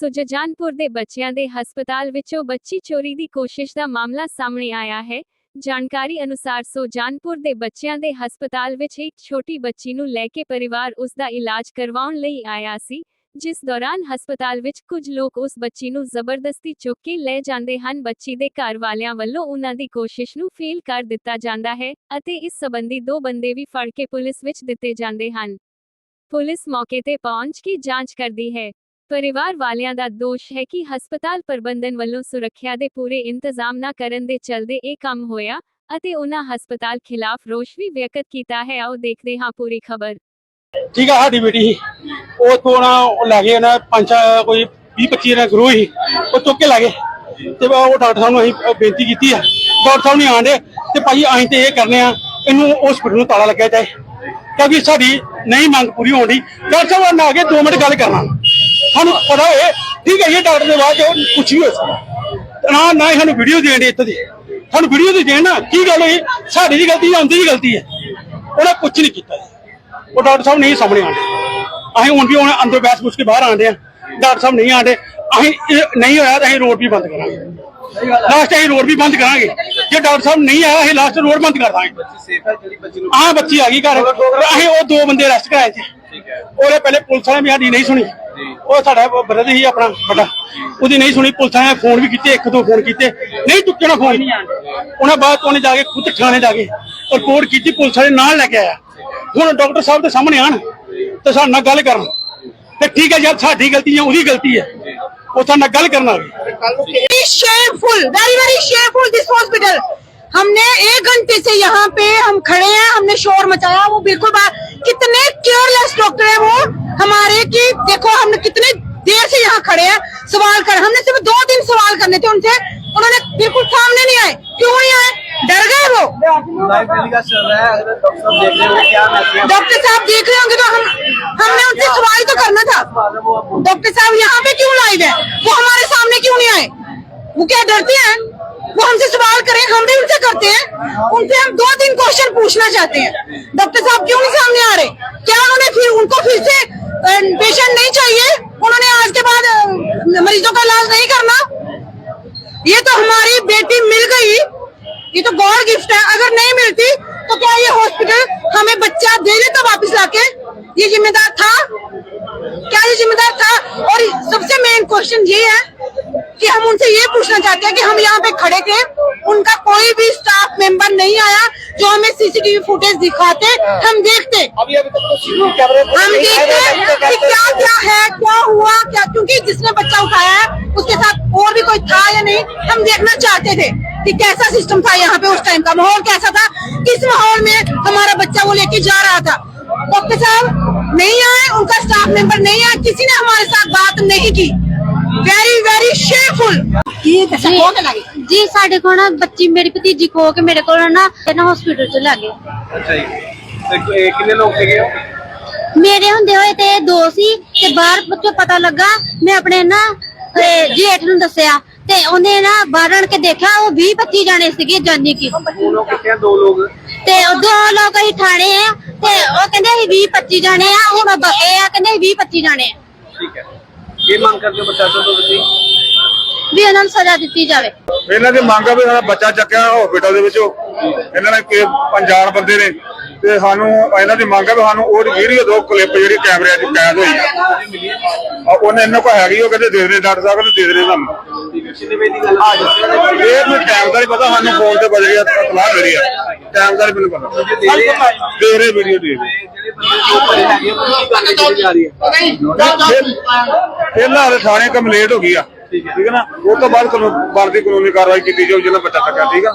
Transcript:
ਸੁਜਜਾਨਪੁਰ ਦੇ ਬੱਚਿਆਂ ਦੇ ਹਸਪਤਾਲ ਵਿੱਚੋਂ ਬੱਚੀ ਚੋਰੀ ਦੀ ਕੋਸ਼ਿਸ਼ ਦਾ ਮਾਮਲਾ ਸਾਹਮਣੇ ਆਇਆ ਹੈ। ਜਾਣਕਾਰੀ ਅਨੁਸਾਰ ਸੁਜਾਨਪੁਰ ਦੇ ਬੱਚਿਆਂ ਦੇ ਹਸਪਤਾਲ ਵਿੱਚ ਇੱਕ ਛੋਟੀ ਬੱਚੀ ਨੂੰ ਲੈ ਕੇ ਪਰਿਵਾਰ ਉਸ ਦਾ ਇਲਾਜ ਕਰਵਾਉਣ ਲਈ ਆਇਆ ਸੀ, ਜਿਸ ਦੌਰਾਨ ਹਸਪਤਾਲ ਵਿੱਚ ਕੁਝ ਲੋਕ ਉਸ ਬੱਚੀ ਨੂੰ ਜ਼ਬਰਦਸਤੀ ਚੁੱਕ ਕੇ ਲੈ ਜਾਂਦੇ ਹਨ। ਬੱਚੀ ਦੇ ਘਰ ਵਾਲਿਆਂ ਵੱਲੋਂ ਉਹਨਾਂ ਦੀ ਕੋਸ਼ਿਸ਼ ਨੂੰ ਫੇਲ ਕਰ ਦਿੱਤਾ ਜਾਂਦਾ ਹੈ ਅਤੇ ਇਸ ਸਬੰਧੀ ਦੋ ਬੰਦੇ ਵੀ ਫੜ ਕੇ ਪੁਲਿਸ ਵਿੱਚ ਦਿੱਤੇ ਜਾਂਦੇ ਹਨ। ਪੁਲਿਸ ਮੌਕੇ ਤੇ ਪਹੁੰਚ ਕੇ ਜਾਂਚ ਕਰਦੀ ਹੈ। ਪਰਿਵਾਰ ਵਾਲਿਆਂ ਦਾ ਦੋਸ਼ ਹੈ ਕਿ ਹਸਪਤਾਲ ਪ੍ਰਬੰਧਨ ਵੱਲੋਂ ਸੁਰੱਖਿਆ ਦੇ ਪੂਰੇ ਇੰਤਜ਼ਾਮ ਨਾ ਕਰਨ ਦੇ ਚਲਦੇ ਇਹ ਕੰਮ ਹੋਇਆ ਅਤੇ ਉਹਨਾਂ ਹਸਪਤਾਲ ਖਿਲਾਫ ਰੋਸ਼ ਵੀ ਵਿਅਕਤ ਕੀਤਾ ਹੈ। ਆਓ ਦੇਖਦੇ ਹਾਂ ਪੂਰੀ ਖਬਰ। ਠੀਕ ਆ, ਸਾਡੀ ਬੇਟੀ ਉਹ ਤੋਂ ਨਾ ਉਹ ਲੈ ਨਾ ਪੰਜ ਕੋਈ 20 25 ਨੇ ਗਰੋਹ ਸੀ। ਉਹ ਚੁੱਕ ਕੇ ਲੈ ਤੇ ਉਹ ਡਾਕਟਰ ਸਾਹਿਬ ਨੂੰ ਅਸੀਂ ਬੇਨਤੀ ਕੀਤੀ ਆ। ਡਾਕਟਰ ਸਾਹਿਬ ਨਹੀਂ ਆਂਦੇ ਤੇ ਭਾਈ, ਅਸੀਂ ਤੇ ਇਹ ਕਰਨੇ ਆ, ਇਹਨੂੰ ਹਸਪੀਟਲ ਨੂੰ ਤਾਲਾ ਲੱਗਿਆ ਜਾਏ। ਕਿਉਂਕਿ ਸਾਡੀ ਨਹੀਂ ਮੰਗ ਪੂਰੀ ਹੋਣ ਦੀ। ਡਾਕਟਰ ਸਾਹਿਬ ਨਾਲ ਆ ਕੇ 2 ਮਿੰਟ ਗੱਲ ਕਰਨਾ ਸਾਨੂੰ ਪਤਾ ਹੋਏ ਠੀਕ ਹੈ ਇਹ ਡਾਕਟਰ ਦੇ ਬਾਅਦ ਜੋ ਕੁਛ ਵੀ ਹੋ ਸਕਦਾ ਨਾ ਨਾ ਹੀ ਸਾਨੂੰ ਵੀਡੀਓ ਦੇਣ ਦੇ ਇੱਥੇ ਦੀ। ਸਾਨੂੰ ਵੀਡੀਓ ਦੇ ਦੇਣ ਨਾ ਕੀ ਗੱਲ ਹੋਈ? ਸਾਡੀ ਦੀ ਗਲਤੀ ਜਾਂ ਉਹਦੀ ਦੀ ਗਲਤੀ ਹੈ। ਉਹਨੇ ਕੁਛ ਨਹੀਂ ਕੀਤਾ। ਜੀ। ਉਹ ਡਾਕਟਰ ਸਾਹਿਬ ਨਹੀਂ ਸਾਹਮਣੇ ਆਉਂਦੇ। ਅਸੀਂ ਹੁਣ ਵੀ ਹੁਣ ਅੰਦਰ ਬੈਠ ਪੁੱਛ ਕੇ ਬਾਹਰ ਆਉਂਦੇ ਆ ਡਾਕਟਰ ਸਾਹਿਬ ਨਹੀਂ ਆਉਂਦੇ। ਅਸੀਂ ਨਹੀਂ ਹੋਇਆ ਤਾਂ ਅਸੀਂ ਰੋਡ ਵੀ ਬੰਦ ਕਰਾਂਗੇ। ਲਾਸਟ ਅਸੀਂ ਰੋਡ ਵੀ ਬੰਦ ਕਰਾਂਗੇ। ਜੇ ਡਾਕਟਰ ਸਾਹਿਬ ਨਹੀਂ ਆਇਆ ਅਸੀਂ ਲਾਸਟ ਰੋਡ ਬੰਦ ਕਰ ਦਾਂਗੇ। ਬੱਚੀ ਆਹ ਬੱਚੀ ਆ ਗਈ ਘਰ। ਅਸੀਂ ਉਹ ਦੋ ਬੰਦੇ ਅਰੈਸਟ ਕਰਾਏ ਸੀ। ਠੀਕ ਹੈ। ਉਹਨੇ ਪਹਿਲੇ ਪੁਲਿਸ ਵਾਲਿਆਂ ਵੀ ਸਾਡੀ ਨਹੀਂ ਸੁਣੀ। ਉਹ ਸਾਡਾ ਬਰਦਰ ਹੀ ਆਪਣਾ ਵੱਡਾ ਉਹਦੀ ਨਹੀਂ ਸੁਣੀ ਪੁਲਿਸ ਵਾਲਿਆਂ ਨੇ ਫੋਨ ਵੀ ਕੀਤੇ ਇੱਕ ਦੋ ਫੋਨ ਕੀਤੇ ਨਹੀਂ ਚੁੱਕਿਆ ਨਾ ਫੋਨ ਉਹਨਾਂ ਬਾਅਦ ਉਹਨੇ ਜਾ ਕੇ ਖੁਦ ਥਾਣੇ ਜਾ ਕੇ ਰਿਪੋਰਟ ਕੀਤੀ ਪੁਲਿਸ ਵਾਲੇ ਨਾਲ ਲੈ ਕੇ ਆਇਆ ਹੁਣ ਡਾਕਟਰ ਸਾਹਿਬ ਦੇ ਸਾਹਮਣੇ ਆਣ ਤੇ ਸਾਡੇ ਨਾਲ ਗੱਲ ਕਰਨ ਤੇ ਠੀਕ ਹੈ ਯਾਰ ਸਾਡੀ ਗਲਤੀ ਹੈ ਉਹਦੀ ਗਲਤੀ ਹੈ ਉਹ ਸਾਡੇ ਨਾਲ ਗੱਲ ਕਰਨ ਆ ਗਏ very shameful very very shameful this hospital हमने एक घंटे से यहाँ पे हम खड़े हैं हमने शोर मचाया वो बिल्कुल बात कितने केयरलेस डॉक्टर है वो हमारे की देखो हमने कितने देर से यहाँ खड़े हैं सवाल कर हमने सिर्फ़ दो दिन सवाल करने थे उनसे उन्होंने बिल्कुल सामने नहीं आए। क्यों नहीं आए? डर गए वो? डॉक्टर साहब देख रहे होंगे तो हम हमने उनसे सवाल तो करना था। डॉक्टर साहब यहाँ पे क्यों लाइव है? वो हमारे सामने क्यों नहीं आए? वो क्या डरते हैं? वो हमसे सवाल करें हम भी उनसे करते हैं। उनसे हम दो तीन क्वेश्चन पूछना चाहते हैं। डॉक्टर साहब क्यों नहीं सामने आ रहे? क्या उन्होंने फिर उनको फिर से पेशेंट नहीं चाहिए उन्होंने आज के बाद अ, मरीजों का इलाज नहीं करना ये तो हमारी बेटी मिल गई ये तो गॉड गिफ्ट है अगर नहीं मिलती तो क्या ये हॉस्पिटल हमें बच्चा दे वापस ये जिम्मेदार था? क्या ये जिम्मेदार था? और सबसे मेन क्वेश्चन ये है कि हम उनसे ये पूछना चाहते हैं कि हम यहाँ पे खड़े थे उनका कोई भी स्टाफ मेंबर नहीं आया जो हमें सीसीटीवी फुटेज दिखाते हम देखते। तो हम देखते तो कि क्या क्या है क्या हुआ क्या क्योंकि जिसने बच्चा उठाया है उसके साथ और भी कोई था या नहीं हम देखना चाहते थे कि कैसा सिस्टम था यहाँ पे उस टाइम का माहौल कैसा था किस माहौल में हमारा बच्चा वो लेके जा रहा था। डॉक्टर साहब नहीं आए उनका स्टाफ मेंबर नहीं आया किसी ने हमारे साथ बात नहीं की वेरी वेरी शेमफुल ਜੀ ਸਾਡੇ ਕੋਲ ਨਾ ਬੱਚੀ ਮੇਰੀ ਭਤੀਜੀ ਖੋ ਕੇ ਮੇਰੇ ਕੋਲ ਨਾ ਇਹਨਾਂ ਹਸਪੀਟਲ ਚ ਲੈ ਗਏ अच्छा जी तो ये कितने लोग थे ये? ਮੇਰੇ ਹੁੰਦੇ ਹੋਏ ਤੇ ਇਹ ਦੋ ਸੀ ਤੇ ਬਾਹਰ ਬੱਚੋ ਪਤਾ ਲੱਗਾ ਮੈਂ ਆਪਣੇ ਨਾ ਅਹ, ਜੇਠ ਨੂੰ ਦੱਸਿਆ ਤੇ ਉਹਨੇ ਨਾ ਬਾਹਰ ਆਣ ਕੇ ਦੇਖਿਆ ਉਹ 20 25 ਜਾਣੇ ਸੀਗੇ ਜਾਨੀ ਕੀ वो लोग कितने हैं? दो लोग ਤੇ ਉਹ ਦੋ ਲੋਕ ਅਸੀਂ ਥਾਣੇ ਆ ਤੇ ਉਹ ਕਹਿੰਦੇ ਅਸੀਂ 20 25 ਜਾਣੇ ਆ ਹੁਣ ਬਕੇ ਆ ਕਹਿੰਦੇ 20 25 ਜਾਣੇ ਆ। ਠੀਕ ਹੈ। ਇਹ ਮੰਗ ਕਰਦੇ ਹੋ ਪ੍ਰਸ਼ਾਸਨ ਤੋਂ ਵੀ ਇਹਨਾਂ ਨੂੰ ਸਜ਼ਾ ਦਿੱਤੀ ਜਾਵੇ। ਇਹਨਾਂ ਦੀ ਮੰਗ ਆ ਵੀ ਸਾਡਾ ਬੱਚਾ ਚੱਕਿਆ ਹਸਪੀਟਲ ਦੇ ਵਿੱਚੋਂ। ਇਹਨਾਂ ਨੇ ਕਿ ਪੰਜਾਨ ਬੰਦੇ ਨੇ। ਤੇ ਸਾਨੂੰ ਇਹਨਾਂ ਦੀ ਮੰਗ ਆ ਸਾਨੂੰ ਉਹ ਵੀਡੀਓ ਦੋ ਕਲਿੱਪ ਜਿਹੜੀ ਕੈਮਰੇ 'ਚ ਕੈਦ ਹੋਈ ਆ। ਉਹਨੇ ਇਹਨਾਂ ਕੋ ਹੈਗੀ ਉਹ ਕਹਿੰਦੇ ਦੇ ਡਾਕਟਰ ਸਾਹਿਬ ਨੂੰ ਦੇ ਸਾਨੂੰ। ਫਿਰ ਨਾ ਹਲੇ ਹੋ ਗਈ ਆ, ਠੀਕ ਹੈ ਨਾ? ਉਹ ਤੋਂ ਬਾਅਦ ਕਾਨੂੰਨ- ਬਣਦੀ ਕਾਨੂੰਨੀ ਕਾਰਵਾਈ ਕੀਤੀ ਜਾਊ, ਜਿੰਨਾ ਬੱਚਾ ਤੱਕ ਠੀਕ ਆ?